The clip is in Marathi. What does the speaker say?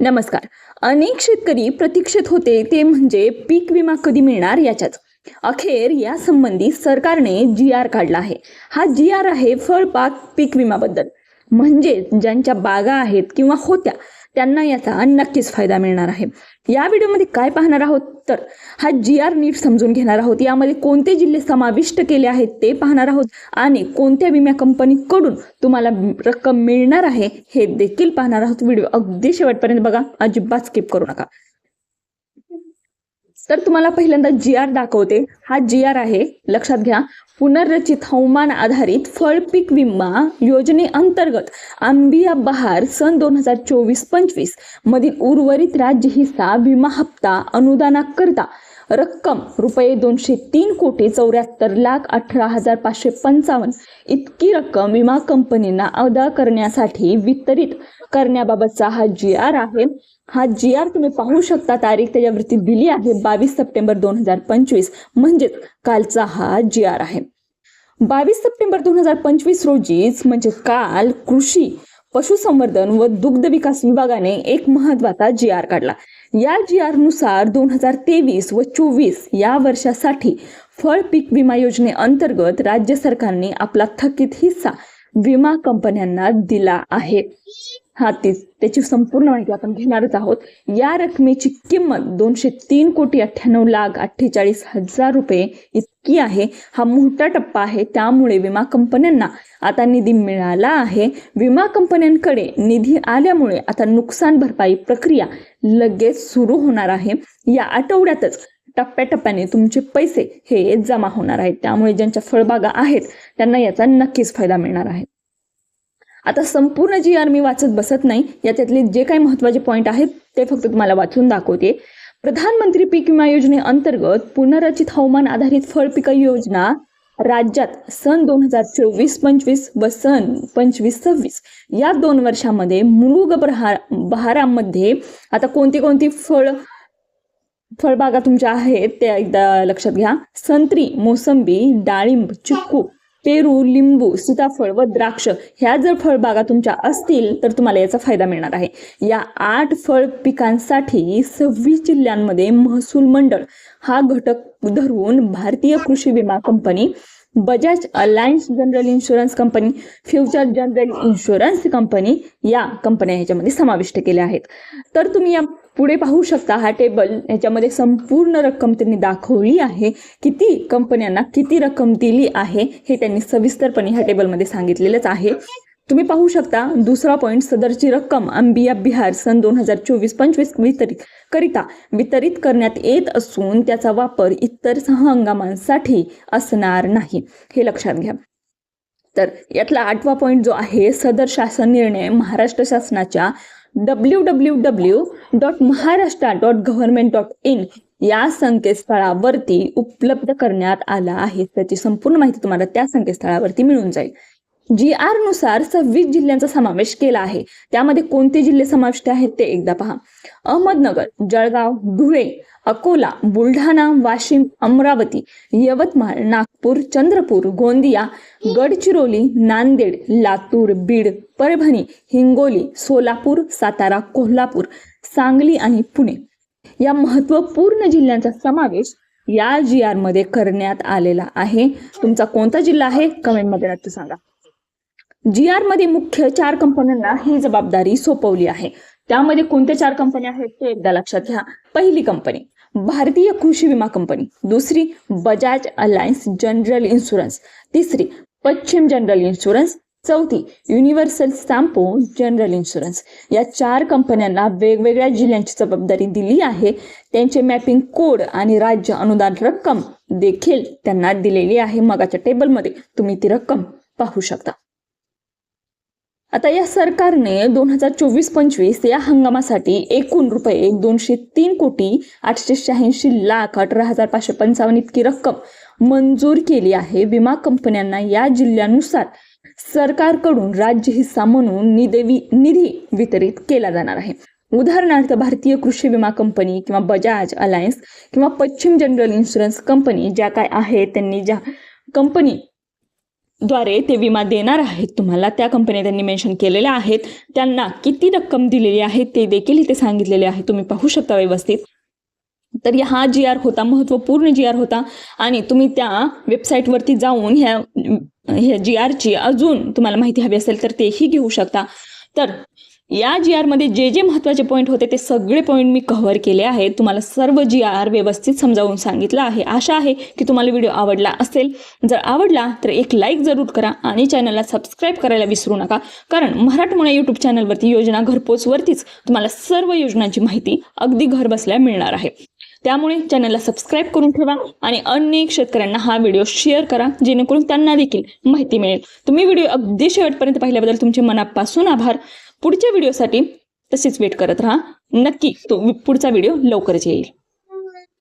नमस्कार. अनेक शेतकरी प्रतीक्षेत होते ते म्हणजे पीक विमा कधी मिळणार याच्याच अखेर या संबंधी सरकारने जी आर काढला आहे. हा जी आर आहे फळपाक पीक विमाबद्दल. म्हणजे ज्यांच्या बागा आहेत किंवा होत्या त्यांना याचा नक्कीच फायदा मिळणार आहे. या व्हिडिओमध्ये काय पाहणार आहोत? तर हा जी आर नीट समजून घेणार आहोत. यामध्ये कोणते जिल्हे समाविष्ट केले आहेत ते पाहणार आहोत आणि कोणत्या विमा कंपनीकडून तुम्हाला रक्कम मिळणार आहे हे देखील पाहणार आहोत. व्हिडिओ अगदी शेवटपर्यंत बघा. अजिबात स्किप करू नका. तर तुम्हाला पहिल्यांदा जी आर दाखवते. हा जी आर आहे. लक्षात घ्या. पुनर्रचित हवामान आधारित फळ पीक विमा योजनेअंतर्गत आंबिया बहार सन दोन हजार चोवीस पंचवीस मधील उर्वरित राज्य हिस्सा विमा हप्ता अनुदानाकरता रक्कम रुपये दोनशे तीन कोटी चौऱ्याहत्तर लाख अठरा हजार पाचशे पंचावन्न इतकी रक्कम विमा कंपनींना अदा करण्यासाठी वितरित करण्याबाबतचा हा जी आर आहे. हा जी आर तुम्ही पाहू शकता. तारीख त्याच्यावरती दिली आहे. बावीस सप्टेंबर दोन हजार पंचवीस. म्हणजेच कालचा हा जी आर आहे. बावीस सप्टेंबर दोन हजार पंचवीस रोजीच म्हणजे काल कृषी पशुसंवर्धन व दुग्ध विकास विभागाने एक महत्त्वाचा जी आर काढला. या जी आरनुसार दोन हजार तेवीस व चोवीस या वर्षासाठी फळ पीक विमा योजनेअंतर्गत राज्य सरकारने आपला थकीत हिस्सा विमा कंपन्यांना दिला आहे. हा तीच. त्याची संपूर्ण माहिती आपण घेणारच आहोत. या रकमेची किंमत दोनशे तीन कोटी अठ्ठ्याण्णव लाख अठ्ठेचाळीस हजार रुपये इतकी आहे. हा मोठा टप्पा आहे. त्यामुळे विमा कंपन्यांना आता निधी मिळाला आहे. विमा कंपन्यांकडे निधी आल्यामुळे आता नुकसान भरपाई प्रक्रिया लगेच सुरू होणार आहे. या आठवड्यातच टप्प्याटप्प्याने तुमचे पैसे हे जमा होणार आहेत. त्यामुळे ज्यांच्या फळबागा आहेत त्यांना याचा नक्कीच फायदा मिळणार आहे. आता संपूर्ण जी आर मी वाचत बसत नाही याच्यातले जे काही महत्त्वाचे पॉईंट आहेत ते फक्त तुम्हाला वाचून दाखवते. प्रधानमंत्री पीक विमा योजनेअंतर्गत पुनर्रचित हवामान आधारित फळ पीक योजना राज्यात सन दोन हजार चोवीस पंचवीस व सन पंचवीस सव्वीस या दोन वर्षामध्ये मृग बहार बहारामध्ये आता कोणती कोणती फळ फळबागा तुमच्या आहेत त्या एकदा लक्षात घ्या. संत्री मोसंबी डाळिंब चिक्कू पेरू लिंबू सीताफळ व द्राक्ष ह्या जर फळबागा तुमच्या असतील तर तुम्हाला याचा फायदा मिळणार आहे. या आठ फळ पिकांसाठी सव्वीस जिल्ह्यांमध्ये महसूल मंडळ हा घटक धरून भारतीय कृषी विमा company Bajaj Allianz general insurance company future general insurance company या कंपन्या ह्याच्यामध्ये समाविष्ट केल्या आहेत. तर तुम्ही या पुढे पाहू शकता हा टेबल याच्यामध्ये संपूर्ण रक्कम त्यांनी दाखवली आहे. किती कंपन्यांना किती रक्कम दिली आहे हे त्यांनी सविस्तरपणे ह्या टेबलमध्ये सांगितलेलंच आहे. तुम्ही पाहू शकता दुसरा पॉईंट सदरची रक्कम अंबिया बिहार सन दोन हजार चोवीस पंचवीस वितरित करिता वितरित करण्यात येत असून त्याचा वापर इतर हंगामांसाठी असणार नाही. हे लक्षात घ्या. तर यातला आठवा पॉईंट जो आहे सदर शासन निर्णय महाराष्ट्र शासनाच्या W W W dot Maharashtra dot government dot in या संकेतस्थळावरती उपलब्ध करण्यात आला आहे. त्याची संपूर्ण माहिती तुम्हाला त्या संकेतस्थळावरती मिळून जाईल. जी आरनुसार सव्वीस जिल्ह्यांचा समावेश केला आहे. त्यामध्ये कोणते जिल्हे समाविष्ट आहेत ते एकदा पहा. अहमदनगर जळगाव धुळे अकोला बुलढाणा वाशिम अमरावती यवतमाळ नागपूर चंद्रपूर गोंदिया गडचिरोली नांदेड लातूर बीड परभणी हिंगोली सोलापूर सातारा कोल्हापूर सांगली आणि पुणे. या महत्त्वपूर्ण जिल्ह्यांचा समावेश या जी आरमध्ये करण्यात आलेला आहे. तुमचा कोणता जिल्हा आहे? कमेंटमध्ये नक्की सांगा. जी आरमध्ये मुख्य चार कंपन्यांना ही जबाबदारी सोपवली आहे. त्यामध्ये कोणत्या चार कंपन्या आहेत ते एकदा लक्षात घ्या. पहिली कंपनी भारतीय कृषी विमा कंपनी. दुसरी बजाज अलायन्स जनरल इन्शुरन्स तिसरी पश्चिम जनरल इन्शुरन्स चौथी युनिव्हर्सल सॅम्पो जनरल इन्शुरन्स या चार कंपन्यांना वेगवेगळ्या जिल्ह्यांची जबाबदारी दिली आहे. त्यांचे मॅपिंग कोड आणि राज्य अनुदान रक्कम देखील त्यांना दिलेली आहे. मगाच्या टेबलमध्ये तुम्ही ती रक्कम पाहू शकता. आता या सरकारने दोन हजार चोवीस पंचवीस या हंगामासाठी एकूण रुपये दोनशे तीन कोटी आठशे शहाऐंशी लाख अठरा हजार पाचशे पंचावन्न इतकी रक्कम मंजूर केली आहे. विमा कंपन्यांना या जिल्ह्यानुसार सरकारकडून राज्य हिस्सा म्हणून निदेवी निधी वितरित केला जाणार आहे. उदाहरणार्थ भारतीय कृषी विमा कंपनी किंवा बजाज अलायन्स किंवा पश्चिम जनरल इन्शुरन्स कंपनी ज्या काय आहेत त्यांनी ज्या कंपनी द्वारे ते विमा देणार आहेत. तुम्हाला त्या कंपन्या त्यांनी मेन्शन केलेल्या आहेत. त्यांना किती रक्कम दिलेली आहे ते देखील इथे सांगितलेले आहे. तुम्ही पाहू शकता व्यवस्थित. तर हा जी आर होता महत्त्वपूर्ण जी आर होता. आणि तुम्ही त्या वेबसाईटवरती जाऊन ह्या ह्या जी आरची अजून तुम्हाला माहिती हवी असेल तर तेही घेऊ शकता. तर या जी आरमध्ये जे जे महत्त्वाचे पॉईंट होते ते सगळे पॉईंट मी कव्हर केले आहेत. तुम्हाला सर्व जी आर व्यवस्थित समजावून सांगितलं आहे. आशा आहे की तुम्हाला व्हिडिओ आवडला असेल. जर आवडला तर एक लाईक जरूर करा आणि चॅनलला सबस्क्राईब करायला विसरू नका. कारण मराठमोळ्या यूट्यूब चॅनलवरती योजना घरपोचवरतीच तुम्हाला सर्व योजनांची माहिती अगदी घर बसल्या मिळणार आहे. त्यामुळे चॅनलला सबस्क्राईब करून ठेवा आणि अनेक शेतकऱ्यांना हा व्हिडिओ शेअर करा जेणेकरून त्यांना देखील माहिती मिळेल. तुम्ही व्हिडिओ अगदी शेवटपर्यंत पाहिल्याबद्दल तुमचे मनापासून आभार. पुढच्या व्हिडिओसाठी तसेच वेट करत राहा. नक्की तो पुढचा व्हिडिओ लवकरच येईल.